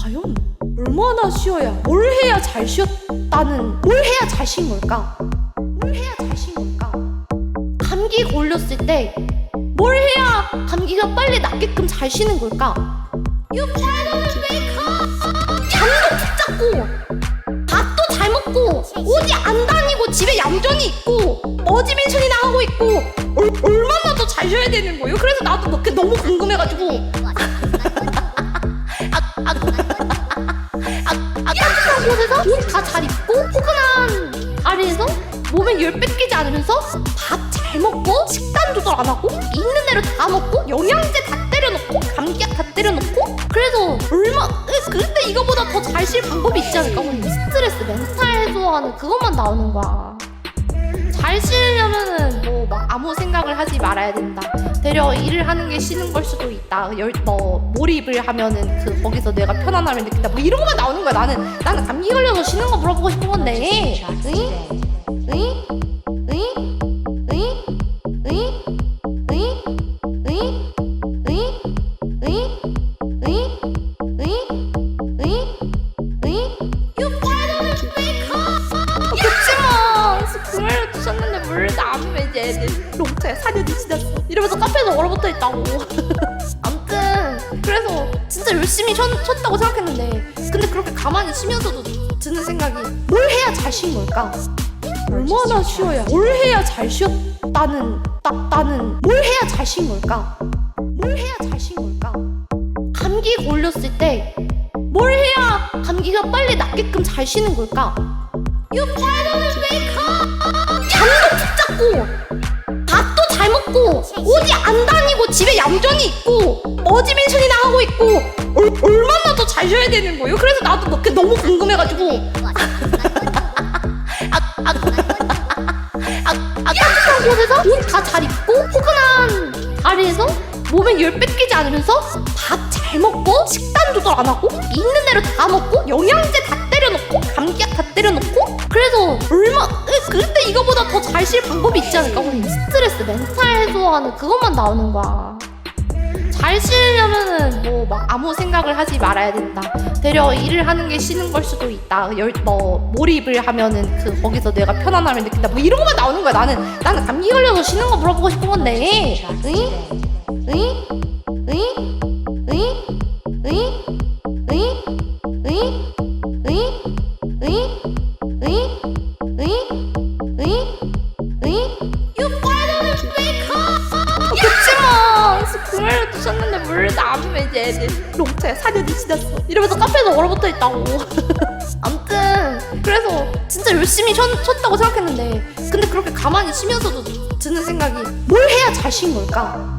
과연 얼마나 쉬어야 뭘 해야 잘 쉬었다는 뭘 해야 잘 쉰 걸까? 뭘 해야 잘 쉰 걸까? 감기 걸렸을 때 뭘 해야 감기가 빨리 낫게끔 잘 쉬는 걸까? You finally wake up! 잠도 푹 잤고 밥도 잘 먹고 어디 안 다니고 집에 얌전히 있고 어지멘션이나 하고 있고 얼, 얼마나 더 잘 쉬어야 되는 거예요? 그래서 나도 뭐 그게 너무 궁금해가지고 따뜻한 곳에서 옷다잘 입고 포근한 자리에서 몸에 열 뺏기지 않으면서 밥 잘 먹고 식단 조절 안 하고 있는 대로 다 먹고 영양제 다 때려놓고 감기약 다 때려놓고 그래서 얼마 으, 근데 이거보다 더 잘 쉴 방법이 있지 않을까? 스트레스 멘탈 해소하는 그것만 나오는 거야. 잘 쉬려면은 뭐 막 아무 생각을 하지 말아야 된다. 되려 일을 하는 게 쉬는 걸 수도 있다. 열, 뭐 몰입을 하면은 그 거기서 내가 편안함을 느낀다. 뭐 이런 것만 나오는 거야. 나는 나는 감기 걸려서 쉬는 거 물어보고 싶은 건데. 응? 응? 응? 응? 롱터에 4년이 지났어 이러면서 카페에서 얼어붙어 있다고 암튼 그래서 진짜 열심히 쉬, 쉬었다고 생각했는데 근데 그렇게 가만히 쉬면서도 드는 생각이 뭘 해야 잘 쉰 걸까? 얼마나 쉬어야 뭘 해야 잘 쉬었다는 딱 나는 뭘 해야 잘 쉰 걸까? 뭘 해야 잘 쉰 걸까? 감기 걸렸을 때 뭘 해야 감기가 빨리 낫게끔 잘 쉬는 걸까? You finally wake up! 잠도 푹 잤고 먹고 어디 안 다니고 집에 얌전히 있고 어지멘션이나 하고 있고 얼, 얼마나 더 잘 쉬어야 되는 거예요? 그래서 나도 뭐 그게 너무 궁금해가지고 아, 따뜻한 곳에서 옷 다 잘 입고 포근한 자리에서 몸에 열 뺏기지 않으면서 밥 잘 먹고 식단 조절 안 하고 있는 대로 다 먹고 영양제 다 때려놓고 감기약 다 때려놓고 그래서 얼마 이거보다 더 잘 쉴 방법이 있지 않을까? 스트레스 멘탈 해소하는 그것만 나오는 거야. 잘 쉬려면은 뭐 막 아무 생각을 하지 말아야 된다. 되려 일을 하는 게 쉬는 걸 수도 있다. 열, 뭐 몰입을 하면은 그 거기서 내가 편안함을 느낀다. 뭐 이런 것만 나오는 거야. 나는 나는 감기 걸려서 쉬는 거 물어보고 싶은 건데. 응? 응? 응? 그걸 주셨는데 물 남의 이제 롱터에 4년이 지났어 이러면서 카페에서 얼어붙어 있다고 암튼 그래서 진짜 열심히 쉬, 쉬었다고 생각했는데 근데 그렇게 가만히 쉬면서도 드는 생각이 뭘 해야 잘쉰 걸까?